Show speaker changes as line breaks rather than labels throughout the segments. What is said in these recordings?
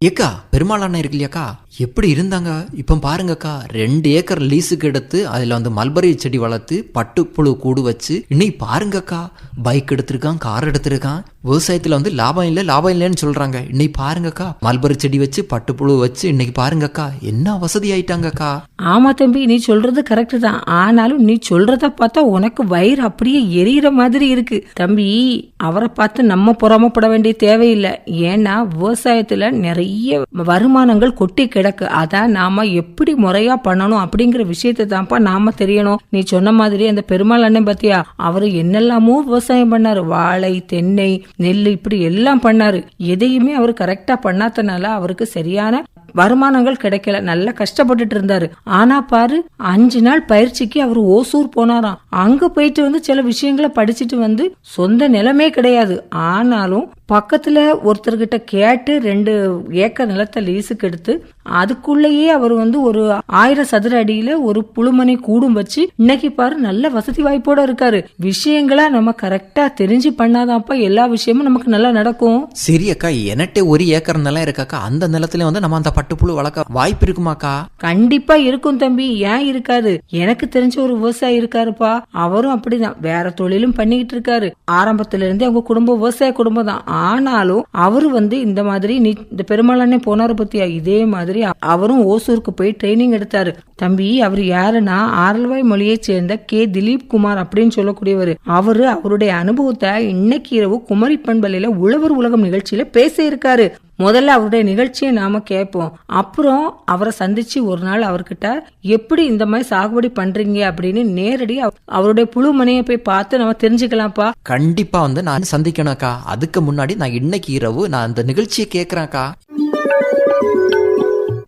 ஏக்கா பெருமாள் அண்ணன் இருக்கு இல்லையாக்கா? எப்படி இருந்தாங்க? இப்போ பாருங்கக்கா ரெண்டு ஏக்கர் லீஸுக்கு எடுத்து அதில் வந்து மல்பரி செடி வளர்த்து பட்டுப்புழு கூடு வச்சு இன்னைக்கு பாருங்கக்கா பைக் எடுத்திருக்கான் கார் எடுத்திருக்கான் விவசாயத்தில் வந்து லாபம் இல்லை லாபம் இல்லைன்னு சொல்கிறாங்க இன்னைக்கு பாருங்கக்கா மல்பரி செடி வச்சு பட்டுப்புழு வச்சு இன்னைக்கு பாருங்கக்கா என்ன வசதி ஆயிட்டாங்கக்கா?
ஆமா தம்பி நீ சொல்றது கரெக்ட் தான். ஆனாலும் நீ சொல்றத பார்த்தா உனக்கு வயிறு அப்படியே எரியிற மாதிரி இருக்கு. தம்பி அவரை பார்த்து நம்ம பொறாமப்பட வேண்டிய தேவையில்லை. ஏன்னா விவசாயத்துல நிறைய வருமானங்கள் கொட்டி கிடக்கு. அதான் நாம எப்படி முறையா பண்ணணும் அப்படிங்கிற விஷயத்தை தான்ப்பா நாம தெரியணும். நீ சொன்ன மாதிரி அந்த பெருமாள் அண்ணன் பத்தியா? அவரு என்னெல்லாமோ விவசாயம் பண்ணாரு. வாழை தென்னை நெல் இப்படி எல்லாம் பண்ணாரு. எதையுமே அவர் கரெக்டா பண்ணாதனால அவருக்கு சரியான வருமானங்கள் கிடைக்கல. நல்லா கஷ்டப்பட்டுட்டு இருந்தாரு. ஆனா பாரு அஞ்சு நாள் பயிற்சிக்கு அவர் ஓசூர் போனாராம். அங்க போயிட்டு வந்து சில விஷயங்களை படிச்சுட்டு வந்து சொந்த நிலமே கிடையாது. ஆனாலும் பக்கத்துல ஒருத்தர்கிட்ட கேட்டு ரெண்டு ஏக்கர் நிலத்தை லீஸுக்கு எடுத்து அதுக்குள்ளேயே அவர் வந்து ஒரு ஆயிரம் சதுர அடியில ஒரு புழுமனை கூடும் வச்சு இன்னைக்கு பாரு நல்ல வசதி வாய்ப்போட இருக்காரு. விஷயங்களா நம்ம கரெக்டா தெரிஞ்சு பண்ணாதான்ப்பா எல்லா விஷயமும் நமக்கு நல்லா நடக்கும்.
சரி அக்கா எனட்டே ஒரு ஏக்கர் நிலம் இருக்காக்கா அந்த நிலத்துல வந்து நம்ம அந்த பட்டுப்புழு வளர்க்க வாய்ப்பு இருக்குமாக்கா?
கண்டிப்பா இருக்கும் தம்பி. ஏன் இருக்காது எனக்கு தெரிஞ்ச ஒரு விவசாயி இருக்காருப்பா. அவரும் அப்படிதான். வேற தொழிலும் பண்ணிக்கிட்டு இருக்காரு. ஆரம்பத்துல இருந்தே அவங்க குடும்பம் விவசாய குடும்பம் தான். ஆனாலும் அவரு வந்து இந்த மாதிரி நீ இந்த பெருமாளனே போனாரு பத்தியா? இதே மாதிரி அவரும் ஓசூருக்கு போய் ட்ரைனிங் எடுத்தாரு. தம்பி அவர் யாருன்னா? ஆரல்வாய் மொழியை சேர்ந்த கே. திலீப் குமார் அப்படின்னு சொல்லக்கூடியவர். அவரு அவருடைய அனுபவத்தை இன்னைக்கு இரவு குமரி பண்பலையில உழவர் உலகம் நிகழ்ச்சியில பேச இருக்காரு. முதல்ல அவருடைய நிகழ்ச்சியை நாம கேட்போம். அப்புறம் அவரை சந்திச்சு ஒரு நாள் அவர்கிட்ட எப்படி இந்த மாதிரி சாகுபடி பண்றீங்க? அப்படின்னு நேரடி அவ- அவருடைய புழு மனையை போய் பார்த்து நம்ம தெரிஞ்சுக்கலாம்ப்பா.
கண்டிப்பா வந்து நான் சந்திக்கணும்க்கா அதுக்கு முன்னாடி நான் இன்னைக்கு இரவு நான் அந்த நிகழ்ச்சியை கேட்கறேன்க்கா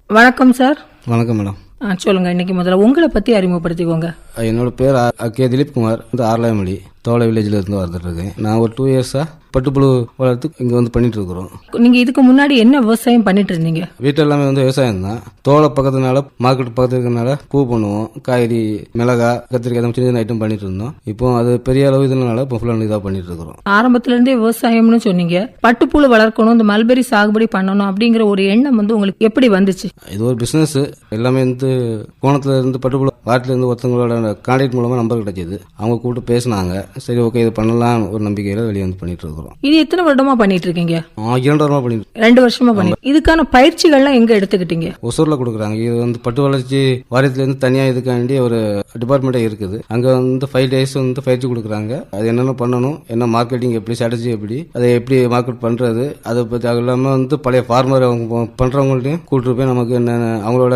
வணக்கம் சார்.
வணக்கம் மேடம்.
ஆ, சொல்லுங்க. இன்னைக்கு முதல்ல உங்களை பத்தி அறிமுகப்படுத்திக்கோங்க.
என்னோட பேர் கே திலீப் குமார். வந்து ஆர்லாயமொழி. தோலை வில்லேஜில் இருந்து வந்துட்டு இருக்கேன். நான் ஒரு டூ இயர்ஸாக பட்டுப்புழு வளர்த்து இங்கே வந்து பண்ணிட்டு இருக்கிறோம்.
நீங்க இதுக்கு முன்னாடி என்ன விவசாயம் பண்ணிட்டு இருந்தீங்க?
வீட்டில் எல்லாமே வந்து விவசாயம் தான். தோலை பக்கத்துனால மார்க்கெட் பக்கத்துல இருக்கறனால பூ பண்ணுவோம். காய்கறி மிளகா கத்திரிக்காய் சின்ன சின்ன ஐட்டம் பண்ணிட்டு இருந்தோம். இப்போ அது பெரிய அளவு இதனால இப்போ ஃபுல்லாக இதாக பண்ணிட்டு இருக்கிறோம்.
ஆரம்பத்துல இருந்தே விவசாயம்னு சொன்னீங்க. பட்டுப்புழு வளர்க்கணும் இந்த மல்பெரி சாகுபடி பண்ணணும் அப்படிங்கிற ஒரு எண்ணம் வந்து உங்களுக்கு எப்படி வந்துச்சு?
இது ஒரு பிஸ்னஸ் எல்லாமே வந்து கோணத்துல இருந்து பட்டுப்புழு வாட்டில இருந்து ஒருத்தவங்களோட கான்டாக்ட் மூலமாக நம்பர் கிடைச்சிது. அவங்க கூப்பிட்டு பேசினாங்க. சரி ஓகே இது பண்ணலாம் ஒரு நம்பிக்கையில் வெளியே வந்து பண்ணிட்டு இருக்கிறோம்.
இது எத்தனை வருடமா பண்ணிட்டு இருக்கீங்க?
இரண்டு வாரமாக பண்ணிட்டு
ரெண்டு வருஷமா பண்ணி இதுக்கான பயிற்சிகள்லாம் எங்க எடுத்துக்கிட்டீங்க?
ஒசூரில் கொடுக்குறாங்க. இது வந்து பட்டு வளர்ச்சி வாரியத்துலேருந்து தனியாக இதுக்காண்டி ஒரு டிபார்ட்மெண்ட்டே இருக்குது. அங்கே வந்து ஃபைவ் டேஸ் வந்து பயிற்சி கொடுக்குறாங்க. அது என்னென்ன பண்ணணும் என்ன மார்க்கெட்டிங் எப்படி ஸ்ட்ராட்டஜி எப்படி அதை எப்படி மார்க்கெட் பண்ணுறது அதை பற்றி அது இல்லாமல் வந்து பழைய ஃபார்மர் அவங்க பண்ணுறவங்கள்ட்டையும் கூட்டிட்டு போய் நமக்கு என்னென்ன அவங்களோட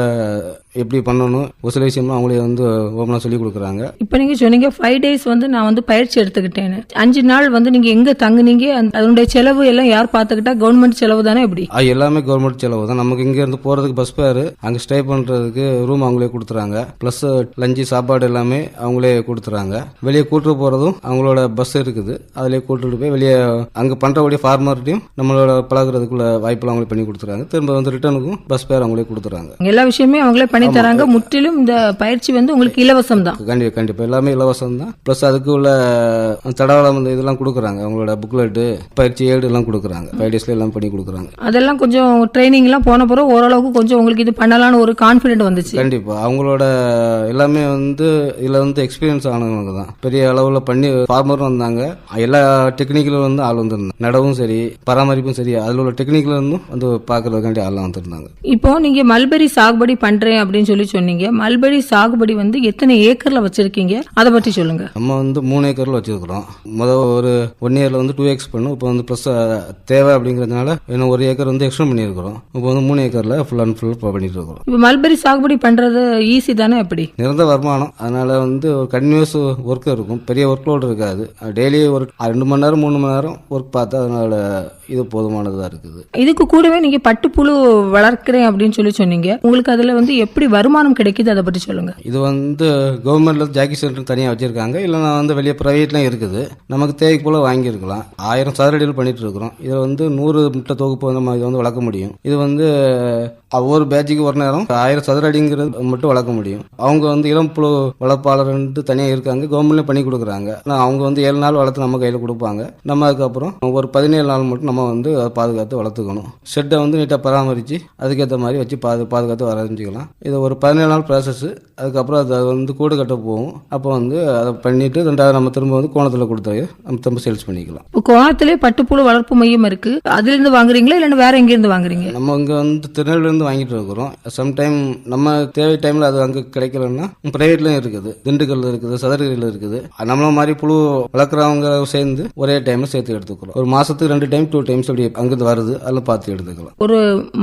எப்படி பண்ணணும் ஒரு சில விஷயம்லாம் அவங்களே வந்து ஓப்பனாக சொல்லி கொடுக்குறாங்க.
இப்ப நீங்க சொன்னீங்க ஃபைவ் டேஸ் வந்து நான் வந்து பயிற்சி எடுத்துக்கிட்டேன்னு. அஞ்சு நாள் வந்து நீங்க எங்க தங்குனீங்க அதனுடைய செலவு எல்லாம் யார் பாத்துக்கிட்டா கவர்மெண்ட் செலவு தானே எப்படி
எல்லாமே கவர்மெண்ட் செலவு தான். நமக்கு இங்கேருந்து போகிறதுக்கு பஸ் ஃபேர் அங்கே ஸ்டே பண்ணுறதுக்கு ரூம் அவங்களே கொடுத்துறாங்க. ப்ளஸ் லஞ்சு சாப்பாடு எல்லாமே அவங்களே கொடுத்துறாங்க. வெளியே கூட்டிட்டு போகிறதும் அவங்களோட பஸ் இருக்குது. அதிலே கூட்டிட்டு போய் வெளியே அங்கே பண்ணுறபடியே ஃபார்மர்ட்டையும் நம்மளோட பழகுறதுக்குள்ள வாய்ப்பெல்லாம் அவங்களே பண்ணி கொடுத்துறாங்க. திரும்ப வந்து ரிட்டர்னுக்கும் பஸ் ஃபேர் அவங்களே கொடுத்துறாங்க.
எல்லா விஷயமே அவங்களே பண்ணி தராங்க. முற்றிலும் இந்த பயிற்சி வந்து உங்களுக்கு இலவசம் தான்
கண்டிப்பாக கண்டிப்பாக எல்லாமே இலவசம் தான் ப்ளஸ் அதுக்கு உள்ள தடவளம் இந்த இதெல்லாம் கொடுக்குறாங்க. அவங்களோட புக்லெட்டு பயிற்சி ஏடு எல்லாம் கொடுக்குறாங்க. ஃபைவ் டேஸில் எல்லாம் பண்ணி கொடுக்குறாங்க.
அதெல்லாம் கொஞ்சம் ட்ரைனிங் எல்லாம் போன பிறகு ஓரளவுக்கு கொஞ்சம் உங்களுக்கு இது பண்ணலாம்னு ஒரு கான்பிடென்ட் வந்துச்சு.
கண்டிப்பா. அவங்களோட எல்லாமே வந்து இதுல வந்து எக்ஸ்பீரியன்ஸ் ஆனவங்க தான். பெரிய அளவுல பண்ணி ஃபார்மரும் வந்தாங்க. எல்லா டெக்னிக்கலும் வந்து ஆள் வந்திருந்தாங்க. நடவும் சரி பராமரிப்பும் சரி அதுல உள்ள டெக்னிக்கல இருந்தும் வந்து பாக்குறதுக்காண்டி ஆள்லாம் வந்திருந்தாங்க.
இப்போ நீங்க மல்பெரி சாகுபடி பண்றேன் அப்படின்னு சொல்லி சொன்னீங்க. மல்பெரி சாகுபடி வந்து எத்தனை ஏக்கர்ல வச்சிருக்கீங்க? அதை பத்தி சொல்லுங்க.
நம்ம வந்து மூணு ஏக்கர்ல வச்சிருக்கிறோம். முதல் ஒரு ஒன் இயர்ல வந்து டூ எக்ஸ் பண்ணும். இப்போ வந்து ப்ளஸ் தேவை அப்படிங்கிறதுனால இன்னும் ஒரு ஏக்கர் வந்து எக்ஸ்டெண்ட் பண்ணியிருக்கிறோம். இப்போ வந்து மூணு ஏக்கர்ல ஃபுல் அண்ட் ஃபுல் பண்ணிட்டு இருக்கிறோம்
இப்போ மல்பெரி சாகுபடி பண்றது ஈஸி தானே எப்படி
நிரந்தர வருமானம். அதனால வந்து ஒரு கண்டினியூஸ் ஒர்க் இருக்கும். பெரிய ஒர்க் லோடு இருக்காது டெய்லி ஒரு ரெண்டு மணி நேரம் மூணு மணி நேரம் ஒர்க் பார்த்தா அதனால இது போதுமானதாக இருக்குது.
இதுக்கு கூடவே நீங்க பட்டுப்புழு வளர்க்கிறேன் அப்படின்னு சொல்லி சொன்னீங்க. உங்களுக்கு அதுல வந்து எப்படி வருமானம் கிடைக்குது அதை பத்தி சொல்லுங்க.
இது வந்து கவர்மெண்ட்ல ஜாக்கி சென்டர் தனியாக வச்சிருக்காங்க. இல்லைனா வந்து வெளியே ப்ரைவேட்லாம் இருக்குது. நமக்கு தேவைக்கு போல வாங்கியிருக்கலாம். ஆயிரம் சதுரடியில் பண்ணிட்டு இருக்கிறோம். இதில் வந்து நூறு முட்டை தொகுப்பு நம்ம இதை வந்து வளர்க்க முடியும். இது வந்து ஒவ்வொரு பேட்சுக்கு ஒரு நேரம் ஆயிரம் சதுர அடிங்கிறது மட்டும் வளர்க்க முடியும். அவங்க வந்து இளம் புழு வளர்ப்பாளர்ன்ட்டு தனியாக இருக்காங்க. கவர்மெண்ட்லேயும் பண்ணி கொடுக்குறாங்க. ஆனால் அவங்க வந்து ஏழு நாள் வளர்த்து நம்ம கையில் கொடுப்பாங்க. நம்ம அதுக்கப்புறம் ஒரு பதினேழு நாள் மட்டும் நம்ம வந்து அதை பாதுகாத்து வளர்த்துக்கணும். ஷெட்டை வந்து நீட்டாக பராமரித்து அதுக்கேற்ற மாதிரி வச்சு பாது பாதுகாத்து வரைஞ்சிக்கலாம் இது ஒரு பதினேழு நாள் ப்ராசஸ் அதுக்கப்புறம் அது வந்து கூடு கட்ட போகும். அப்போ வந்து அதை பண்ணிட்டு ரெண்டாவது நம்ம திரும்ப வந்து கோணத்தில் கொடுத்து நம்ம திரும்ப சேல்ஸ் பண்ணிக்கலாம்.
இப்போ கோணத்திலே பட்டுப்புழு வளர்ப்பு மையம் இருக்கு. அதுல இருந்து வாங்குறீங்களா? இல்லைன்னா வேற எங்க இருந்து வாங்குறீங்க?
நம்ம இங்கே வந்து திருநெல்வேலியிலேருந்து வாங்கிட்டு இருக்கிறோம். சம்டைம் நம்ம தேவை டைமில் அது அங்கே கிடைக்கலன்னா ப்ரைவேட்லையும் இருக்குது. திண்டுக்கல் இருக்குது சதுரகிரியில் இருக்குது. நம்மள மாதிரி புழு வளர்க்குறவங்க சேர்ந்து ஒரே டைமில் சேர்த்து எடுத்துக்கிறோம். ஒரு மாதத்துக்கு ரெண்டு டைம் டூ டைம்ஸ் அப்படி அங்கிருந்து வருது. அதில் பார்த்து எடுத்துக்கலாம்.
ஒரு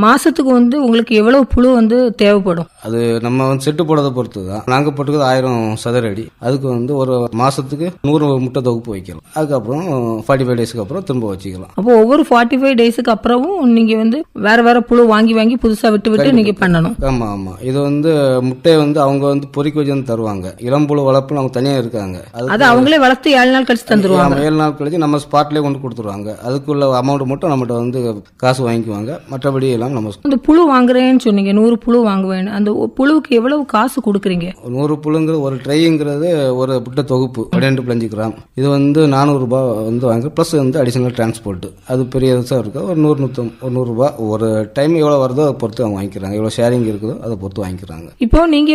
மாசத்துக்கு வந்து உங்களுக்கு எவ்வளவு புழு வந்து தேவைப்படும்?
அது நம்ம வந்து செட்டு போடுறதை பொறுத்து தான் நாங்கள் போட்டுக்கிறது ஆயிரம் சதுர அடி அதுக்கு வந்து ஒரு மாதத்துக்கு நூறு முட்டை தொகுப்பு வைக்கலாம். அதுக்கப்புறம் ஃபார்ட்டி ஃபைவ் டேஸ்க்கு அப்புறம் திரும்ப வச்சுக்கலாம்.
அப்போ ஒவ்வொரு ஃபார்ட்டி ஃபைவ் டேஸுக்கு அப்புறமும் நீங்க வந்து வேற வேற புழு வாங்கி வாங்கி புதுசா விட்டு விட்டு நீங்க பண்ணணும்.
ஆமாம் ஆமாம் இது வந்து முட்டையை வந்து அவங்க வந்து பொறிக்க வச்சு வந்து தருவாங்க இளம்புழு வளர்ப்புன்னு அவங்க தனியாக இருக்காங்க. அது
அவங்களே வளர்த்து ஏழு நாள் கழிச்சு தந்துருவாங்க.
ஏழு நாள் கழிச்சு நம்ம ஸ்பாட்லேயே கொண்டு கொடுத்துருவாங்க. அதுக்குள்ள அமௌண்ட் மட்டும் நம்மகிட்ட வந்து காசு வாங்கிக்குவாங்க. மற்றபடி எல்லாம் நம்ம
அந்த புழு வாங்குறேன்னு சொன்னீங்க. நூறு புழு வாங்குவேன் அந்த புழுவுக்கு எவ்வளவு காசு கொடுக்குறீங்க?
நூறு புழுங்கிறது ஒரு ட்ரைங்கிறது ஒரு புட்டை தொகுப்பு. பன்னெண்டு பிளஞ்சு கிராம். இது வந்து நானூறுரூபா வந்து வாங்க ப்ளஸ் வந்து அடிஷனல் டிரான்ஸ்போர்ட் அது பெரிய விசா இருக்கு. ஒரு நூறு நூற்றம் ஒரு நூறுரூபா ஒரு டைம் எவ்வளோ வருதோ அதை பொறுத்து அவங்க வாங்கிக்கிறாங்க. எவ்வளோ ஷேரிங் இருக்குதோ அதை பொறுத்து வாங்கிக்கிறாங்க.
இப்போ நீங்க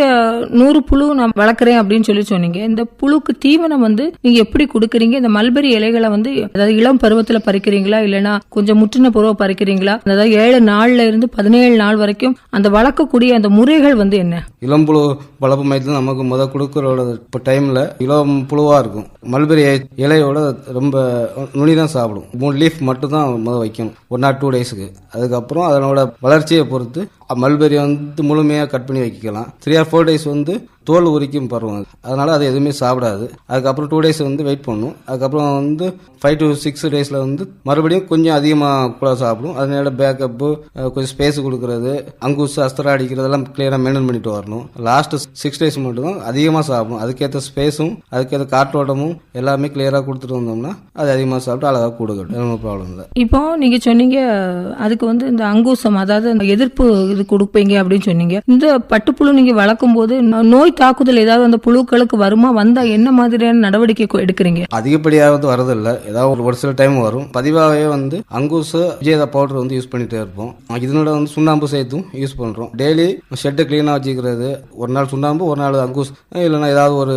நூறு புழு நான் வளர்க்குறேன் அப்படின்னு சொல்லி சொன்னீங்க. இந்த புழுக்கு தீவனம் வந்து நீங்க எப்படி கொடுக்குறீங்க? இந்த மல்பெரி இலைகளை வந்து அதாவது இளம் பருவத்துல பறிக்கிறீங்களா? இல்லைன்னா கொஞ்சம் முற்றின பருவ பறிக்கிறீங்களா? அதாவது ஏழு நாள்ல இருந்து பதினேழு நாள் வரைக்கும் அந்த வளர்க்கக்கூடிய அந்த முறைகள் வந்து என்ன?
இளம்புழு வளர்ப்பு மையத்தில் நமக்கு முத கொடுக்குறோட இப்போ டைமில் இளம் புழுவாக இருக்கும். மல்பெரி இலையோட ரொம்ப நுனி தான் சாப்பிடும். மூணு லீஃப் மட்டும் தான் முத வைக்கணும். ஒன் ஆர் டூ டேஸுக்கு அதுக்கப்புறம் அதனோட வளர்ச்சியை பொறுத்து oldu மல்பெரி வந்து முழுமையாக கட் பண்ணி வைக்கலாம். த்ரீ ஆர் ஃபோர் டேஸ் வந்து தோல் உரிக்கும் பருவம். அதனால் அது எதுவுமே சாப்பிடாது. அதுக்கப்புறம் டூ டேஸ் வந்து வெயிட் பண்ணும். அதுக்கப்புறம் வந்து ஃபைவ் டு சிக்ஸ் டேஸில் வந்து மறுபடியும் கொஞ்சம் அதிகமாக கூட சாப்பிடும். அதனால பேக்கப்பு கொஞ்சம் ஸ்பேஸ் கொடுக்கறது அங்குசு அஸ்திரம் அடிக்கிறதெல்லாம் கிளியராக மெயின்டைன் பண்ணிட்டு வரணும். லாஸ்ட்டு சிக்ஸ் டேஸ் மட்டும் தான் அதிகமாக சாப்பிடும் அதுக்கேற்ற ஸ்பேஸும் அதுக்கேற்ற காற்றோட்டமும் எல்லாமே கிளியராக கொடுத்துட்டு வந்தோம்னா அது அதிகமாக சாப்பிட்டு அழகாக கூடுகட்டும். ஒன்றும் ப்ராப்ளம் இல்லை.
இப்போ நீங்கள் சொன்னீங்க அதுக்கு வந்து இந்த அங்கூசம் அதாவது இந்த எதிர்ப்பு இது கொடுப்பீங்க அப்படின்னு சொன்னீங்க. இந்த பட்டுப்புழு நீங்க வளர்க்கும் போது நோய் தாக்குதல் ஏதாவது அந்த புழுக்களுக்கு வருமா? வந்தா என்ன மாதிரியான நடவடிக்கை எடுக்கிறீங்க?
அதிகப்படியாக வந்து வரதில்லை. ஏதாவது ஒரு சில டைம் வரும். பதிவாகவே வந்து அங்கூசு விஜயதா பவுடர் வந்து யூஸ் பண்ணிட்டே இருப்போம். இதனோட வந்து சுண்ணாம்பு சேர்த்தும் யூஸ் பண்ணுறோம் டெய்லி ஷெட்டை க்ளீனாக வச்சுக்கிறது. ஒரு நாள் சுண்ணாம்பு ஒரு நாள் அங்கூஸ் இல்லைன்னா ஏதாவது ஒரு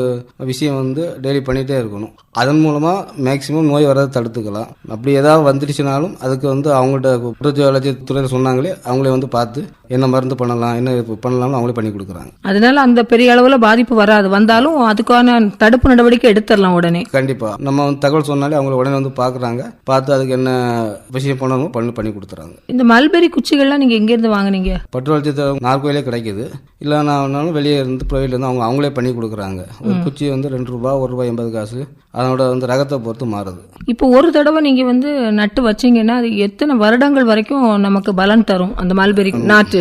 விஷயம் வந்து டெய்லி பண்ணிகிட்டே இருக்கணும். அதன் மூலமாக மேக்ஸிமம் நோய் வர்றதை தடுத்துக்கலாம். அப்படி ஏதாவது வந்துடுச்சுனாலும் அதுக்கு வந்து அவங்கள்ட்ட புரட்சி துறையில் சொன்னாங்களே அவங்களே வந்து பார்த்து என்ன மருந்து பண்ணலாம் என்ன பண்ணலாம்னு அவங்களே பண்ணி கொடுக்குறாங்க.
அதனால அந்த பெரிய அளவுல பாதிப்பு வராது. வந்தாலும் அதுக்கான தடுப்பு நடவடிக்கை எடுத்துடலாம் உடனே.
கண்டிப்பா. நம்ம தகவல் சொன்னாலே அவங்க உடனே வந்து பாக்குறாங்க. பார்த்து அதுக்கு என்ன விஷயம் பண்ணணுமோ பண்ணி பண்ணி கொடுத்துறாங்க.
இந்த மல்பெரி குச்சிகள்லாம் நீங்க எங்க இருந்து வாங்குனீங்க?
பட்டு வளர்ச்சி நார்கோயிலே கிடைக்குது. இல்லைனாலும் வெளியே இருந்து ப்ரைவேட்ல இருந்து அவங்க அவங்களே பண்ணி கொடுக்குறாங்க. ஒரு குச்சி வந்து ரெண்டு ரூபா ஒரு ரூபாய் எண்பது காசு. அதனோட வந்து ரகத்தை பொறுத்து மாறுது.
இப்போ ஒரு தடவை நீங்க வந்து நட்டு வச்சீங்கன்னா அது எத்தனை வருடங்கள் வரைக்கும் நமக்கு பலன் தரும் அந்த மல்பெரி நாட்டு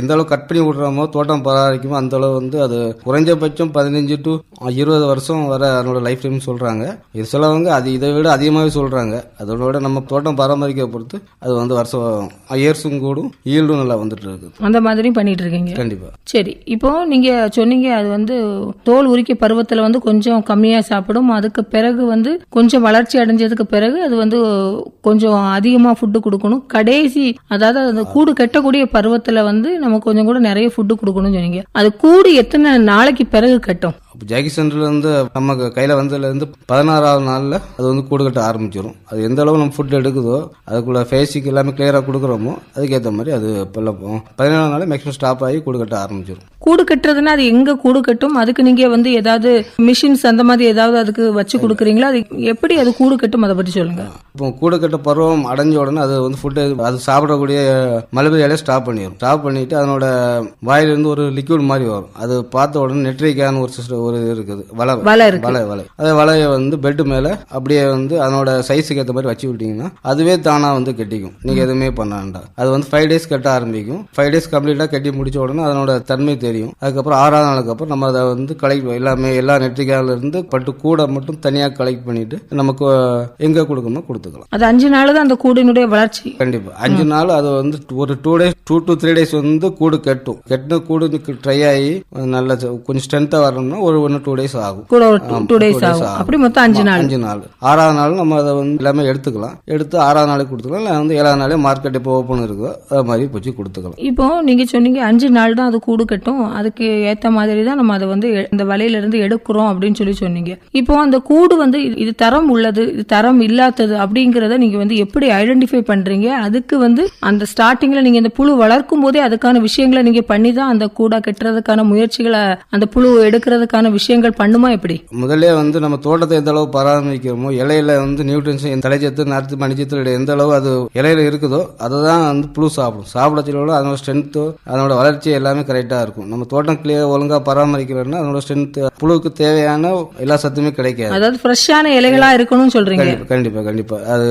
எந்த அளவு கட் பண்ணி விடுறோமோ தோட்டம் பராமரிக்குமோ அந்த அளவு வந்து அது குறைஞ்சபட்சம் பதினஞ்சு டு இருபது வருஷம் வர அதனோட லைஃப் டைம் சொல்றாங்க. இது சிலவங்க அது இதை விட அதிகமாகவே சொல்றாங்க. அதோட நம்ம தோட்டம் பராமரிக்க பொறுத்து அது வந்து வருஷம் இயர்ஸும் கூடும் ஈல்டும் நல்லா வந்துட்டு இருக்குது.
அந்த மாதிரியும் பண்ணிட்டு இருக்கீங்க.
கண்டிப்பா.
சரி இப்போ நீங்க சொன்னீங்க அது வந்து தோல் உரிக்க பருவத்துல வந்து கொஞ்சம் கம்மியா சாப்பிடும். அதுக்கு பிறகு வந்து கொஞ்சம் வளர்ச்சி அடைஞ்சதுக்கு பிறகு அது வந்து கொஞ்சம் அதிகமா ஃபுட்டு கொடுக்கணும். கடைசி அதாவது அந்த கூடு கட்டக்கூடிய பருவத்துல வந்து நம்ம கொஞ்சம் கூட நிறைய ஃபுட்டு கொடுக்கணும்னு சொன்னீங்க. அது கூடி எத்தனை நாளைக்கு பிறகு கட்டும்?
சென்டர்லேருந்து நமக்கு கையில் வந்ததுலேருந்து பதினாறாவது நாளில் அது வந்து கூடு கட்ட ஆரம்பிச்சிடும் அது எந்த அளவு நம்ம ஃபுட் எடுக்குதோ அதுக்குள்ள ஃபேஸுக்கு எல்லாமே கிளியராக கொடுக்குறோமோ அதுக்கேற்ற மாதிரி அது இப்போ பதினேழாம் நாள் மேக்ஸிமம் ஸ்டாப் ஆகி கூடு கட்ட ஆரம்பிச்சிடும்
கூடு கட்டுறதுன்னா அது எங்க கூடு கட்டும்? அதுக்கு நீங்க வந்து ஏதாவது மிஷின்ஸ் அந்த மாதிரி ஏதாவது அதுக்கு வச்சு கொடுக்குறீங்களா? அது எப்படி அது கூடு கட்டும்? அதை பற்றி சொல்லுங்க.
இப்போ கூடு கட்ட பருவம் அடைஞ்ச உடனே அது வந்து ஃபுட்டு அது சாப்பிடக்கூடிய மலபரி இலையை ஸ்டாப் பண்ணிடும் ஸ்டாப் பண்ணிட்டு அதனோட வாயிலிருந்து ஒரு லிக்விட் மாதிரி வரும். அது பார்த்த உடனே நெட்ரிக்கான ஒரு சிஸ்டம் ஒரு இருக்குது. வலை
வலை.
வலை வலை அதே வலையை வந்து பெட் மேல அப்படியே வந்து அதனோட சைஸுக்கு ஏற்ற மாதிரி வச்சு விட்டீங்கன்னா அதுவே தானா வந்து கட்டிக்கும். நீங்க எதுவுமே பண்ண வேண்டாம். அது வந்து ஃபைவ் டேஸ் கட்ட ஆரம்பிக்கும். ஃபைவ் டேஸ் கம்ப்ளீட்டா கட்டி முடிச்ச உடனே அதனோட தன்மை தெரியும். அதுக்கப்புறம் ஆறாவது நாளுக்கு அப்புறம் நம்ம அதை வந்து கலெக்ட் எல்லாமே எல்லா நெற்றிக்கால இருந்து பட்டு கூட மட்டும் தனியாக கலெக்ட் பண்ணிட்டு நமக்கு எங்க கொடுக்கணுமோ கொடுத்துக்கலாம்.
அது அஞ்சு நாள் தான் அந்த கூடினுடைய வளர்ச்சி.
கண்டிப்பா. அஞ்சு நாள் அது வந்து ஒரு two days two to three days வந்து கூடு கட்டும். கட்டின கூடு ட்ரை ஆகி நல்ல கொஞ்சம் ஸ்ட்ரென்த்தா வரணும்னா ஒரு ஒன்று டூ டேஸ் ஆகும்.
கூட ஒரு டூ டேஸ் ஆகும். அப்படி மொத்தம் அஞ்சு நாள்.
அஞ்சு நாள். ஆறாவது நாள் நம்ம அதை வந்து எல்லாமே எடுத்துக்கலாம். எடுத்து ஆறாவது நாளைக்கு கொடுத்துக்கலாம். இல்லை வந்து ஏழாவது நாளே மார்க்கெட் இப்போ ஓப்பன் இருக்கோ அது மாதிரி வச்சு கொடுத்துக்கலாம்.
இப்போ நீங்க சொன்னீங்க அஞ்சு நாள் தான் அது கூடு கட்டும். அதுக்கு ஏத்த மாதிரி தான் நம்ம அதை வந்து இந்த வலையில இருந்து எடுக்கிறோம் அப்படின்னு சொல்லி சொன்னீங்க. இப்போ அந்த கூடு வந்து இது- தரம் உள்ளது இது தரம் இல்லாதது அப்படிங்கறத நீங்க வந்து எப்படி ஐடென்டிஃபை பண்றீங்க? அதுக்கு வந்து அந்த ஸ்டார்டிங்ல நீங்க இந்த புழு வளர்க்கும் போதே அதுக்கான விஷயங்களை நீங்க பண்ணி தான் அந்த கூடா கட்டுறதுக்கான முயற்சிகளை அந்த புழு எடுக்கிறதுக்கான விஷயங்கள் பண்ணுமா எப்படி?
முதல்ல வந்து நம்ம தோட்டத்தை எந்த அளவு பராமரிக்கிறோமோ இலையில வந்து நியூட்ரன்ஸ் தலைச்சத்து நார்த்து மணிச்சத்து எந்த அளவு அது இலையில இருக்குதோ அதை தான் வந்து புழு சாப்பிடும். சாப்பிடச்சலோட அதனோட ஸ்ட்ரென்த்தோ அதனோட வளர்ச்சி எல்லாமே கரெக்டாக இருக்கும். நம்ம தோட்டம் கிளியர் ஒழுங்காக பராமரிக்கிறோம்னா அதனோட ஸ்ட்ரென்த் புழுவுக்கு தேவையான எல்லா சத்துமே கிடைக்காது.
அதாவது ஃப்ரெஷ்ஷான இலைகளா இருக்கணும்னு சொல்றீங்க.
கண்டிப்பா கண்டிப்பா அது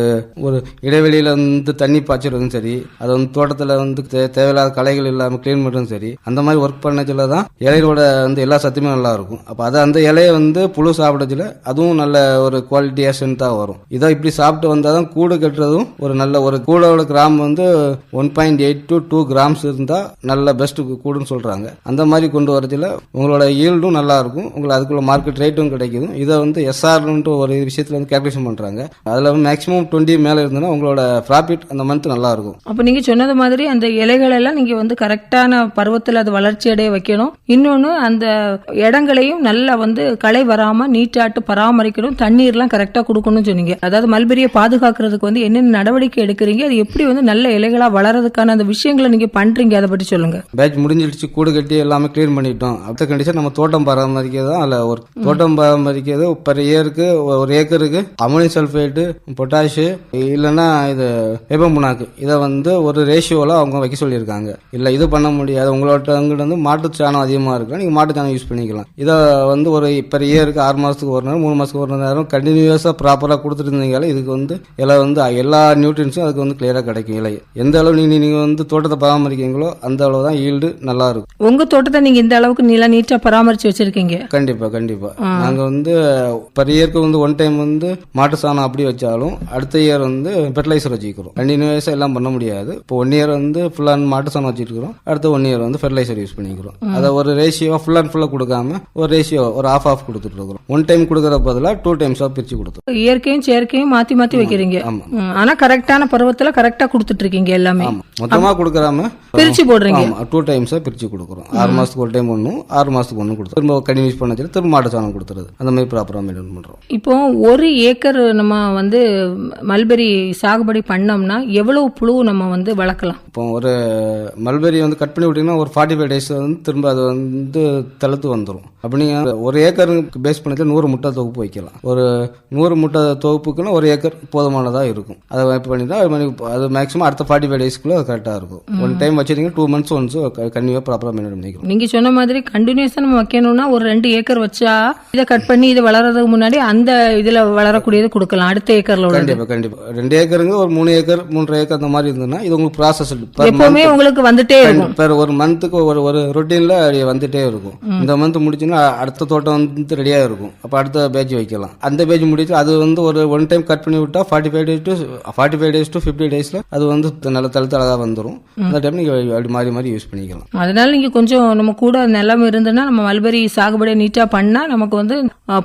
ஒரு இடைவெளியில வந்து தண்ணி பாய்ச்சறதும் சரி அது வந்து தோட்டத்துல வந்து தேவையில்லாத களைகள் இல்லாம க்ளீன் பண்றதும் சரி அந்த மாதிரி ஒர்க் பண்ணச்சுல தான் இலையோட வந்து எல்லா சத்துமே நல்லா இருக்கும். அப்போ அது அந்த இலையை வந்து புழு சாப்பிடச்சில அதுவும் நல்ல ஒரு குவாலிட்டியா தான் வரும். இதை இப்படி சாப்பிட்டு வந்தால் தான் கூடு கட்டுறதும் ஒரு நல்ல ஒரு கூடோட கிராம் வந்து one point eight to two grams இருந்தால் நல்ல பெஸ்ட் கூடுன்னு சொல்கிறாங்க அந்த மாதிரி கொண்டு வரதில் உங்களோட ஈல்டும் நல்லா இருக்கும். உங்களுக்கு அதுக்குள்ள மார்க்கெட் ரேட்டும் கிடைக்கும் இதை வந்து எஸ்ஆர்னுட்டு ஒரு விஷயத்துல வந்து கேல்குலேஷன் பண்ணுறாங்க அதில் வந்து மேக்ஸிமம் டுவெண்ட்டி மேலே இருந்ததுன்னா உங்களோட ப்ராஃபிட் அந்த மந்த் நல்லா இருக்கும்.
நீங்கள் சொன்னது மாதிரி அந்த இலைகள் எல்லாம் வந்து கரெக்டான பருவத்தில் அது வளர்ச்சி அடைய வைக்கணும். இன்னொன்று அந்த இடங்களையும் நல்லா வந்து களை வராமல் நீட்டாட்டு பராமரிக்கணும். தண்ணீர்லாம் கரெக்டாக கொடுக்கணும்னு சொன்னீங்க. அதாவது மல்பெரியை பாதுகாக்கிறதுக்கு வந்து என்னென்ன நடவடிக்கை எடுக்கிறீங்க? அது எப்படி வந்து நல்ல இலைகளாக வளர்றதுக்கான அந்த விஷயங்களை நீங்கள் பண்ணுறீங்க அதை பற்றி சொல்லுங்கள்
பேட்ச் முடிஞ்சிடுச்சு கூடு கட்டி எல்லாமே க்ளீன் பண்ணிட்டோம். அடுத்த கண்டிஷன் நம்ம தோட்டம் பராமரிக்கிறது தான் அதில் ஒரு தோட்டம் பராமரிக்கிறது பர் இயருக்கு ஒரு ஏக்கருக்கு அமோனியம் சல்ஃபேட்டு பொட்டாஷு இல்லைன்னா இது வேப்பம் புண்ணாக்கு. இதை வந்து ஒரு ரேஷியோவில் அவங்க வைக்க சொல்லியிருக்காங்க. இல்லை இது பண்ண முடியாது. உங்களோட அங்கிட்ட வந்து மாட்டு சாணம் அதிகமாக இருக்கு நீங்கள் மாட்டு சாணம் யூஸ் பண்ணிக்கலாம். இதை வந்து ஒரு பர் இயருக்கு ஆறு மாதத்துக்கு ஒரு நேரம் மூணு மாதத்துக்கு ஒரு நேரம் கண்டினியூஸாக ப்ராப்பராக கொடுத்துட்டு இருந்தீங்களே இதுக்கு வந்து எல்லாம் வந்து எல்லா நியூட்ரியன்ஸும் அதுக்கு வந்து கிளியராக கிடைக்கும் இலை எந்த அளவு நீங்கள் நீங்கள் வந்து தோட்டத்தை பராமரிக்கிறீங்களோ அந்த அளவு தான் ஈல்டு நல்லா இருக்கும்.
உங்க தோட்டத்தை நீங்க இந்த அளவுக்கு நீளா நீட்டா பராமரிச்சு வச்சிருக்கீங்க?
கண்டிப்பா கண்டிப்பா. நாங்க வந்து பர் இயருக்கு வந்து ஒன் டைம் வந்து மாட்டு சாணம் அப்படி வச்சாலும் அடுத்த இயர் வந்து ஃபெர்டிலைசர் வச்சுக்கிறோம். கண்டினியூஸா எல்லாம் பண்ண முடியாது. இப்போ ஒன் இயர் வந்து ஃபுல் அண்ட் மாட்டு சாணம் வச்சுட்டு இருக்கிறோம். அடுத்த ஒன் இயர் வந்து ஃபெர்டிலைசர் யூஸ் பண்ணிக்கிறோம். அதை ஒரு ரேஷியோ ஃபுல் அண்ட் ஃபுல்லா கொடுக்காம ஒரு ரேஷியோ ஒரு ஆஃப் ஆஃப் கொடுத்துட்டு இருக்கிறோம். ஒன் டைம் கொடுக்கற பதிலா டூ டைம்ஸா பிரிச்சு கொடுத்துரும்
இயற்கையும் செயற்கையும் மாத்தி மாத்தி வைக்கிறீங்க. ஆனா கரெக்டான பருவத்துல கரெக்டா கொடுத்துட்டு இருக்கீங்க எல்லாமே.
ஆமா. மொத்தமா கொடுக்கறாம
பிரிச்சு போடுறீங்க.
டூ டைம்ஸா பிரிச்சு கொடுக்குறோம். ஆறு மாசத்துக்கு ஒரு டைம் ஒன்றும் ஆறு மாசத்துக்கு ஒன்று கொடுத்துரும் திரும்ப கண்டினியூஸ் பண்ண வச்சு திரும்ப மாட்டு சாணம் கொடுத்துறது. அந்த மாதிரி ப்ராப்பரா மெயின்டைன் பண்றோம்.
இப்போ ஒரு ஏக்கர் நம்ம வந்து மல்பெரி சாகுபடி பண்ணோம்னா எவ்வளவு புழு நம்ம வந்து வளர்க்கலாம்?
இப்போ ஒரு மல்பெரி வந்து கட் பண்ணி விட்டீங்கன்னா ஒரு ஃபார்ட்டி ஃபைவ் டேஸ் வந்து திரும்ப அது வந்து தழுத்து வந்துடும் அப்படி நீங்க ஒரு ஏக்கருக்கு பேஸ் பண்ணி நூறு முட்டை தொகுப்பு வைக்கலாம். ஒரு நூறு முட்டை தொகுப்புக்குன்னா ஒரு ஏக்கர் போதுமானதாக இருக்கும். அதை பண்ணி தான் அது மாதிரி அது மேக்ஸிமம் அடுத்த ஃபார்ட்டி ஃபைவ் டேஸ்க்குள்ள அது கரெக்டாக இருக்கும். ஒன் டைம் வச்சிருந்தீங்க டூ மந்த்ஸ் ஒன்ஸ் கண்டிப்பாக ப்ராப்பராக மெயின்டைன் பண்ணிக்கலாம்
நீங்க சொன்ன மாதிரி கண்டினியூஸா நம்ம வைக்கணும்னா ஒரு ரெண்டு ஏக்கர் வச்சா இதை கட் பண்ணி இது வளர்றதுக்கு முன்னாடி அந்த இதுல வளரக்கூடியது கொடுக்கலாம். அடுத்த ஏக்கர்ல
கண்டிப்பாக கண்டிப்பாக ரெண்டு ஏக்கருங்க ஒரு மூணு ஏக்கர் மூன்றரை ஏக்கர் அந்த மாதிரி இருந்ததுன்னா இது உங்களுக்கு ப்ராசஸ்
எப்பவுமே உங்களுக்கு வந்துட்டே இருக்கும்.
பெர் ஒரு மந்த்துக்கு ஒரு ஒரு ரொட்டீன்ல வந்துட்டே இருக்கும். இந்த மந்த் முடிச்சுன்னா அடுத்த தோட்டம் வந்து ரெடியா இருக்கும் அப்ப அடுத்த பேட்ச் வைக்கலாம். அந்த பேட்ச் முடிச்சு அது வந்து ஒரு ஒன் டைம் கட் பண்ணி விட்டா forty five days to forty five days to fifty டேஸ்ல அது வந்து நல்ல தழுத்து அழகா வந்துடும் அந்த டைம் நீங்க அப்படி மாறி மாறி யூஸ் பண்ணிக்கலாம்.
அதனால நீங்க கொஞ்சம் நம்ம கூட நிலம் இருந்ததுன்னா நம்ம மல்பெரி சாகுபடி நீட்டா பண்ணா நமக்கு வந்து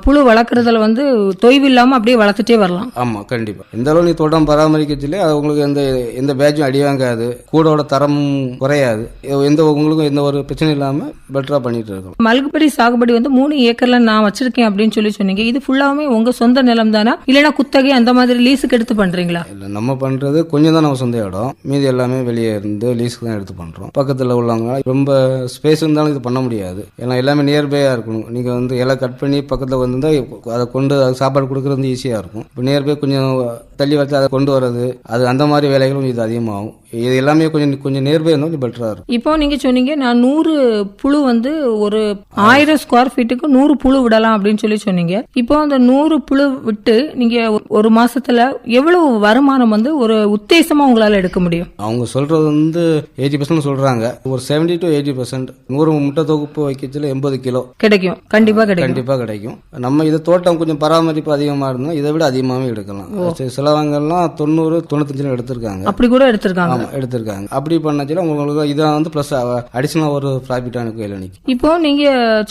புழு வளர்க்குறதுல வந்து தொய்வு இல்லாம அப்படியே வளர்த்துட்டே வரலாம்.
ஆமா கண்டிப்பா. எந்த அளவு நீ தோட்டம் பராமரிக்கச்சிலே அது உங்களுக்கு எந்த எந்த பேட்சும் அடி வாங்காது கூடோட தரம் குறையாது. எந்த உங்களுக்கும் எந்த ஒரு பிரச்சனையும் இல்லாம பெட்டரா பண்ணிட்டு இருக்கோம்
மல்குபடி சாகுபடி வந்து மூணு ஏக்கர்ல நான் வச்சிருக்கேன் அப்படின்னு சொல்லி சொன்னீங்க. இது ஃபுல்லாவுமே உங்க சொந்த நிலம் தானா இல்லைன்னா குத்தகை அந்த மாதிரி லீஸுக்கு எடுத்து பண்றீங்களா?
இல்லை நம்ம பண்றது கொஞ்சம் தான் நம்ம சொந்த இடம். மீதி எல்லாமே வெளியே இருந்து லீஸுக்கு தான் எடுத்து பண்றோம். பக்கத்துல உள்ளவங்க ரொம்ப ஸ்பேஸ் இருந்தாலும் இது பண்ண முடியாது. ஏன்னா எல்லாமே நியர்பையா இருக்கணும். நீங்க வந்து இலை கட் பண்ணி பக்கத்துல வந்து அதை கொண்டு அது சாப்பாடு கொடுக்கறது வந்து ஈஸியா இருக்கும். இப்போ நியர்பை கொஞ்சம் தள்ளி வச்சு அதை கொண்டு வர்றது அது அந்த மாதிரி வேலைகளும் இது அதிகமாகும். இது எல்லாமே கொஞ்சம் கொஞ்சம் நேர்பை இருந்தால் கொஞ்சம் பெட்டராக இருக்கும்.
இப்போ நீங்க சொன்னீங்க நான் நூறு புழு வந்து ஒரு ஆயிரம் ஸ்கொயர் ஃபீட்டுக்கு நூறு புழு விடலாம் அப்படின்னு சொல்லி சொன்னீங்க. இப்போ அந்த நூறு புழு விட்டு நீங்க ஒரு மாசத்துல எவ்வளவு வருமானம் வந்து ஒரு உத்தேசமா உங்களால எடுக்க முடியும்?
அவங்க சொல்றது வந்து எயிட்டி பர்சன்ட் சொல்றாங்க. ஒரு செவன்டி டு எயிட்டி பர்சன்ட் நூறு முட்டை தொகுப்பு வைக்கச்சுல எண்பது கிலோ.
கிடைக்கும். கண்டிப்பா கிடைக்கும்.
கண்டிப்பா கிடைக்கும். நம்ம இது தோட்டம் கொஞ்சம் பராமரிப்பு அதிகமா இருந்தா இதை விட அதிகமாவே எடுக்கலாம். சி- சிலவங்கெல்லாம் தொண்ணூறு தொண்ணூத்தஞ்சுல எடுத்திருக்காங்க.
அப்படி கூட எடுத்திருக்காங்க.
ஆமா எடுத்திருக்காங்க. அப்படி பண்ணச்சுல உங்களுக்கு இதான் வந்து பிளஸ் அடிஷனல் ஒரு ப்ராஃபிட் எனக்கு கையில் நிற்கும்
இப்போ நீங்க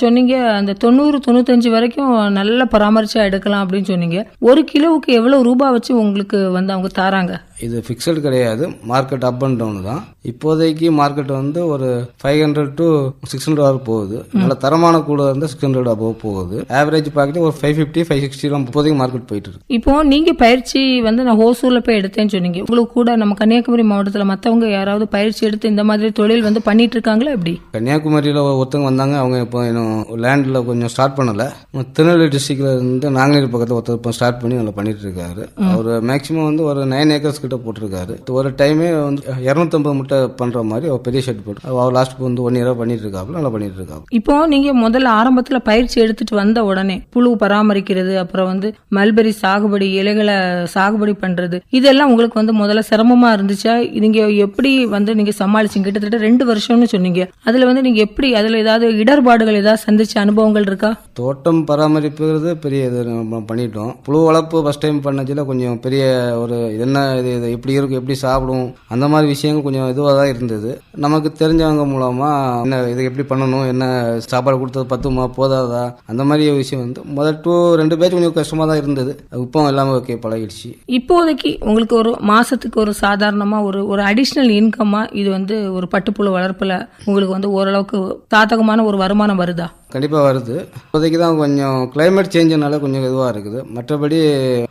சொன்னீங்க அந்த தொண்ணூறு தொண்ணூத்தஞ்சு வரைக்கும் நல்ல பராமரிச்சா எடுக்கலாம் அப்படின்னு சொன்னீங்க. ஒரு கிலோவுக்கு எவ்வளவு ரூபாய் வச்சு உங்களுக்கு வந்து அவங்க தாராங்க?
இது ஃபிக்ஸட் கிடையாது. மார்க்கெட் அப் அண்ட் டவுன் தான். இப்போதைக்கு மார்க்கெட் வந்து ஒரு five hundred to six hundred வரை போகுது. நல்ல தரமான கூட இருந்தால் சிக்ஸ் ஹண்ட்ரட் அபோவ் போகுது. ஆவரேஜ் பார்க்கட்டு ஒரு ஃபைவ் ஃபிஃப்டி ஃபைவ் சிக்ஸ்டி இப்போதைக்கு மார்க்கெட் போயிட்டு இருக்கு.
இப்போ நீங்க பயிற்சி வந்து நான் ஹோசூர்ல போய் எடுத்தேன்னு சொன்னீங்க. உங்களுக்கு கூட நம்ம கன்னியாகுமரி மாவட்டத்துல மத்தவங்க யாராவது பயிற்சி எடுத்து இந்த மாதிரி தொழில் வந்து பண்ணிட்டு இருக்காங்களா எப்படி?
கன்னியாகுமரியில் ஒருத்தவங்க வந்தாங்க. அவங்க இப்போ இன்னும் லேண்டில் கொஞ்சம் ஸ்டார்ட் பண்ணலை. திருநெல்வேலி டிஸ்ட்ரிக்ட்ல இருந்து நாங்குநேரி பக்கத்தில் ஒருத்தர் இப்போ ஸ்டார்ட் பண்ணி நல்லா பண்ணிட்டு இருக்காரு. அவர் மேக்ஸிமம் வந்து ஒரு நைன் ஏக்கர்ஸ் கிட்ட போட்டிருக்காரு. ஒரு டைமே வந்து இரநூத்தம்பது முட்டை பண்ற மாதிரி அவர் பெரிய ஷெட் போட்டு அவர் லாஸ்ட் வந்து ஒன் இயராக பண்ணிட்டு இருக்காப்புல நல்லா பண்ணிட்டு இருக்காரு
இப்போ நீங்க முதல்ல ஆரம்பத்துல பயிற்சி எடுத்துட்டு வந்த உடனே புழு பராமரிக்கிறது அப்புறம் வந்து மல்பெரி சாகுபடி இலைகளை சாகுபடி பண்றது இதெல்லாம் உங்களுக்கு வந்து முதல்ல சிரமமா இருந்துச்சா? நீங்க எப்படி வந்து நீங்க சமாளிச்சீங்க? கிட்டத்தட்ட ரெண்டு வருஷம்னு சொன்னீங்க. அதுல வந்து நீங்க எப்படி அதுல ஏதாவது இடர்பாடுகள் ஏதாவது சந்திச்ச அனுபவங்கள் இருக்கா?
தோட்டம் பராமரிப்புங்கிறது பெரிய இது நம்ம பண்ணிட்டோம். புழு வளர்ப்பு ஃபஸ்ட் டைம் பண்ணச்சில கொஞ்சம் பெரிய ஒரு என்ன இது இது எப்படி இருக்கும் எப்படி சாப்பிடும் அந்த மாதிரி விஷயங்கள் கொஞ்சம் இதுவாக தான் இருந்தது. நமக்கு தெரிஞ்சவங்க மூலமா என்ன இது எப்படி பண்ணணும் என்ன சாப்பாடு கொடுத்தது பத்துமா போதாதா அந்த மாதிரி விஷயம் வந்து முதல் டூ ரெண்டு பேர் கொஞ்சம் கஷ்டமாக தான் இருந்தது. இப்போ எல்லாமே ஓகே பழகிடுச்சு.
இப்போதைக்கு உங்களுக்கு ஒரு மாசத்துக்கு ஒரு சாதாரணமா ஒரு ஒரு அடிஷ்னல் இன்கம்மா இது வந்து ஒரு பட்டுப்புழு வளர்ப்புல உங்களுக்கு வந்து ஓரளவுக்கு சாதகமான ஒரு வருமானம் வருதா?
கண்டிப்பாக வருது. இப்போதைக்கு தான் கொஞ்சம் கிளைமேட் சேஞ்சுனால கொஞ்சம் இதுவாக இருக்குது. மற்றபடி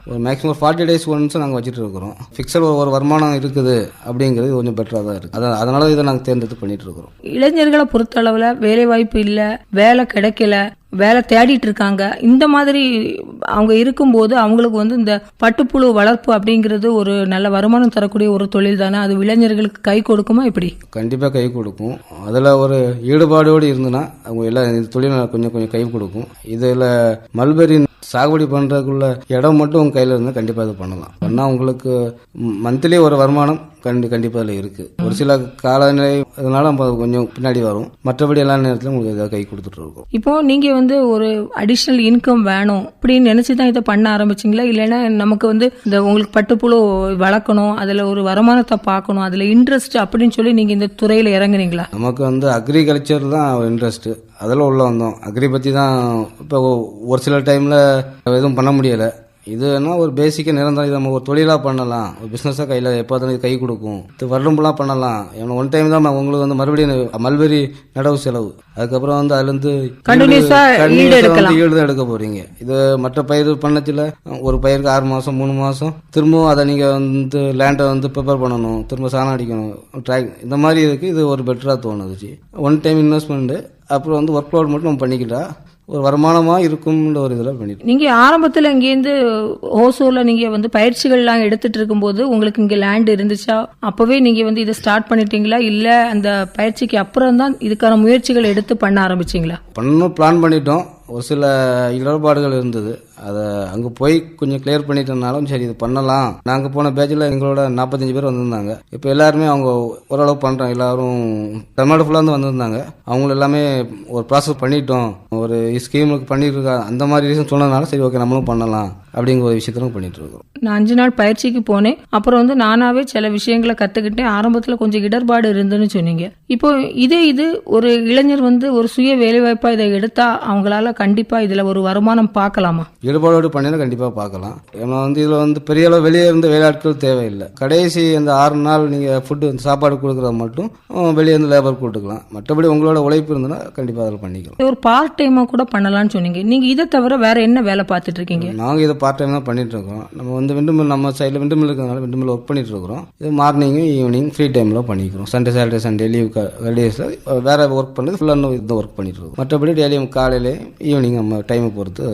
ஒரு மேக்ஸிமம் ஃபார்ட்டி டேஸ் ஒன்ஸ் நாங்கள் வச்சுட்டு இருக்கிறோம். ஃபிக்ஸட் ஒரு வருமானம் இருக்குது அப்படிங்கிறது கொஞ்சம் பெட்டராக தான் இருக்குது அதான் அதனால இதை நாங்கள் தேர்ந்தெடுத்து பண்ணிட்டு இருக்கிறோம்.
இளைஞர்களை பொறுத்தளவில் வேலை வாய்ப்பு இல்லை வேலை கிடைக்கல வேலை தேடிட்டு இருக்காங்க. இந்த மாதிரி அவங்க இருக்கும்போது அவங்களுக்கு வந்து இந்த பட்டுப்புழு வளர்ப்பு அப்படிங்கிறது ஒரு நல்ல வருமானம் தரக்கூடிய ஒரு தொழில் தானே. அது இளைஞர்களுக்கு கை கொடுக்குமா எப்படி?
கண்டிப்பாக கை கொடுக்கும். அதில் ஒரு ஈடுபாடோடு இருந்துன்னா அவங்க எல்லாம் தொழில் கொஞ்சம் கொஞ்சம் கை கொடுக்கும். இதில் மல்பெரி சாகுபடி பண்ணுறதுக்குள்ள இடம் மட்டும் உங்கள் கையில் இருந்தால் கண்டிப்பாக இது பண்ணலாம். பண்ணால் உங்களுக்கு மந்த்லி ஒரு வருமானம் கண்டி கண்டிப்பாக அதில் இருக்குது ஒரு சில காலநிலை இதனால நம்ம கொஞ்சம் பின்னாடி வரும். மற்றபடி எல்லா நேரத்திலும் உங்களுக்கு ஏதாவது கை கொடுத்துட்டு இருக்கும்.
இப்போ நீங்க வந்து ஒரு அடிஷ்னல் இன்கம் வேணும் அப்படின்னு நினைச்சு தான் இதை பண்ண ஆரம்பிச்சீங்களா? இல்லைன்னா நமக்கு வந்து இந்த உங்களுக்கு பட்டுப்புழு வளர்க்கணும் அதுல ஒரு வருமானத்தை பார்க்கணும் அதுல இன்ட்ரெஸ்ட் அப்படின்னு சொல்லி நீங்க இந்த துறையில இறங்குனீங்களா?
நமக்கு வந்து அக்ரிகல்ச்சர் தான் இன்ட்ரெஸ்ட்டு அதில் உள்ள வந்தோம். அக்ரி பற்றி தான் இப்போ ஒரு சில டைமில் எதுவும் பண்ண முடியலை. இதுனா ஒரு பேசிக்காக நிரந்தரம் இதை நம்ம ஒரு தொழிலாக பண்ணலாம். ஒரு பிஸ்னஸாக கையில் எப்போ இது கை கொடுக்கும். இது வருடம்புலாம் பண்ணலாம். ஏன்னா ஒன் டைம் தான் உங்களுக்கு வந்து மறுபடியும் மல்பெரி நடவு செலவு. அதுக்கப்புறம் வந்து அதுலேருந்து
எடுக்கலாம்.
ஈடு தான் எடுக்க போறீங்க. இது மற்ற பயிர் பண்ணச்சில் ஒரு பயிருக்கு ஆறு மாதம் மூணு மாதம் திரும்பவும் அதை நீங்கள் வந்து லேண்டை வந்து ப்ரிப்பேர் பண்ணணும். திரும்ப சாணம் அடிக்கணும். ட்ராக் இந்த மாதிரி இருக்குது இது ஒரு பெட்டராக தோணுதுச்சு ஒன் டைம் இன்வெஸ்ட்மெண்ட்டு அப்புறம் வந்து ஒர்க் லோட் மட்டும் நம்ம பண்ணிக்கிட்டா ஒரு வருமானமாக இருக்கும்ன்ற ஒரு இதில் பண்ணிட்டு
நீங்க ஆரம்பத்துல இங்கேருந்து ஓசூர்ல நீங்க வந்து பயிற்சிகள்லாம் எடுத்துட்டு இருக்கும்போது உங்களுக்கு இங்க லேண்ட் இருந்துச்சா? அப்பவே நீங்க வந்து இதை ஸ்டார்ட் பண்ணிட்டீங்களா? இல்ல அந்த பயிற்சிக்கு அப்புறம் தான் இதுக்கான முயற்சிகள் எடுத்து பண்ண ஆரம்பிச்சீங்களா?
பண்ணணும் பிளான் பண்ணிட்டோம். ஒரு சில இடர்பாடுகள் இருந்தது. அதை அங்கே போய் கொஞ்சம் கிளியர் பண்ணிட்டனாலும் சரி இது பண்ணலாம். நாங்கள் போன பேட்சில் எங்களோட நாற்பத்தஞ்சு பேர் வந்திருந்தாங்க. இப்போ எல்லாருமே அவங்க ஓரளவு பண்ணுறோம் எல்லாரும் தமிழ்நாடு ஃபுல்லாக வந்து வந்திருந்தாங்க. அவங்கள எல்லாமே ஒரு ப்ராசஸ் பண்ணிட்டோம். ஒரு ஸ்கீமுக்கு பண்ணிட்டு இருக்கா அந்த மாதிரி ரீசன் சொன்னதுனால சரி ஓகே நம்மளும் பண்ணலாம் அப்படிங்கிற ஒரு விஷயத்திலும் பண்ணிட்டு இருக்கோம்.
நான் அஞ்சு நாள் பயிற்சிக்கு போனேன். அப்புறம் வந்து நானாவே சில விஷயங்களை கத்துக்கிட்டேன். ஆரம்பத்துல கொஞ்சம் இடர்பாடு இருந்துன்னு சொன்னீங்க. இப்போ இதே இது ஒரு இளைஞர் வந்து ஒரு சுய வேலைவாய்ப்பா இதை எடுத்தா அவங்களால கண்டிப்பா இதுல ஒரு வருமானம் பார்க்கலாமா?
ஈடுபாடோடு பண்ணினா கண்டிப்பாக பார்க்கலாம். ஏன்னா வந்து இதில் வந்து பெரிய அளவு வெளியே இருந்து வேலையாட்கள் தேவையில்லை. கடைசி அந்த ஆறு நாள் நீங்கள் ஃபுட்டு சாப்பாடு கொடுக்குறது மட்டும் வெளியே இருந்து லேபர் கூட்டுக்கலாம் மற்றபடி உங்களோட உழைப்பு இருந்ததுன்னா கண்டிப்பாக அதில் பண்ணிக்கலாம்.
ஒரு பார்ட் டைமா கூட பண்ணலாம்னு சொன்னீங்க. நீங்க இதை தவிர வேற என்ன வேலை பார்த்துட்டு இருக்கீங்க?
நாங்கள் இதை பார்ட் டைம் தான் பண்ணிட்டு இருக்கோம். நம்ம வந்து இந்த மில் நம்ம சைடில் விண்டுமில் இருக்கிறதுனால விண்டுமில் ஒர்க் பண்ணிட்டு இருக்கிறோம். இது மார்னிங்கும் ஈவினிங் ஃப்ரீ டைமில் பண்ணிக்கிறோம். சண்டே சாட்டர்டே சண்டே லீவ் டேஸில் வேற ஒர்க் பண்ணுறது ஃபுல்லாக இன்னும் இந்த ஒர்க் பண்ணிட்டு இருக்கோம். மற்றபடி டெய்லியும் காலையில் ஈவினிங் நம்ம டைமை பொறுத்து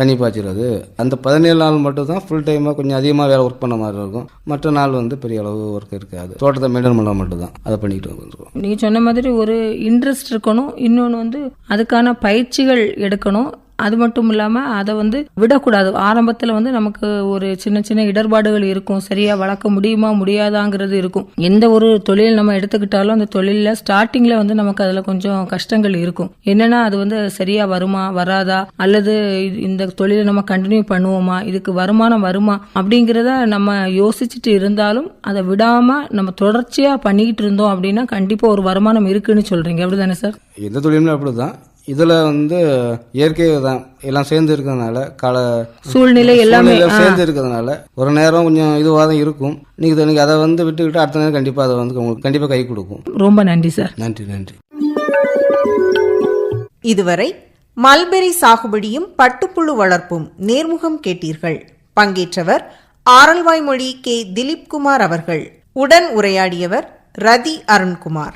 தண்ணி பாய்ச்சிடுறது அந்த பதினேழு நாள் மட்டும் தான் ஃபுல் டைமாக கொஞ்சம் அதிகமாக வேலை ஒர்க் பண்ண மாதிரி இருக்கும். மற்ற நாள் வந்து பெரிய அளவு ஒர்க் இருக்காது. தோட்டத்தை மெயின்டைன் பண்ண மட்டும் தான் அதை பண்ணிக்கிட்டு வந்துருக்கோம்.
நீங்கள் சொன்ன மாதிரி ஒரு இன்ட்ரெஸ்ட் இருக்கணும். இன்னொன்று வந்து அதுக்கான பயிற்சிகள் எடுக்கணும். அது மட்டும் இல்லாமல் அதை வந்து விடக்கூடாது. ஆரம்பத்தில் வந்து நமக்கு ஒரு சின்ன சின்ன இடர்பாடுகள் இருக்கும். சரியா வளர்க்க முடியுமா முடியாதாங்கிறது இருக்கும். எந்த ஒரு தொழில் நம்ம எடுத்துக்கிட்டாலும் அந்த தொழிலில் ஸ்டார்டிங்கில் வந்து நமக்கு அதில் கொஞ்சம் கஷ்டங்கள் இருக்கும். என்னன்னா அது வந்து சரியா வருமா வராதா? அல்லது இந்த தொழிலை நம்ம கண்டினியூ பண்ணுவோமா? இதுக்கு வருமானம் வருமா? அப்படிங்கிறத நம்ம யோசிச்சுட்டு இருந்தாலும் அதை விடாம நம்ம தொடர்ச்சியா பண்ணிக்கிட்டு இருந்தோம் அப்படின்னா கண்டிப்பா ஒரு வருமானம் இருக்குன்னு சொல்றீங்க. அப்படிதானே சார்?
எந்த தொழிலுமே அப்படி தான் இதில் வந்து இயற்கை தான் எல்லாம் சேர்ந்து இருக்கிறதுனால கால
சூழ்நிலை எல்லாமே
சேர்ந்து இருக்கிறதுனால ஒரு நேரம் கொஞ்சம் இதுவாக தான் இருக்கும். நீங்கள் நீங்கள் அதை வந்து விட்டுக்கிட்டு அடுத்த நேரம் கண்டிப்பாக அதை வந்து உங்களுக்கு கண்டிப்பாக கை கொடுக்கும்.
ரொம்ப நன்றி சார்.
நன்றி நன்றி.
இதுவரை மல்பெரி சாகுபடியும் பட்டுப்புழு வளர்ப்பும் நேர்முகம் கேட்டீர்கள். பங்கேற்றவர் ஆரல்வாய்மொழி கே. திலீப்குமார் அவர்கள். உடன் உரையாடியவர் ரதி அருண்குமார்.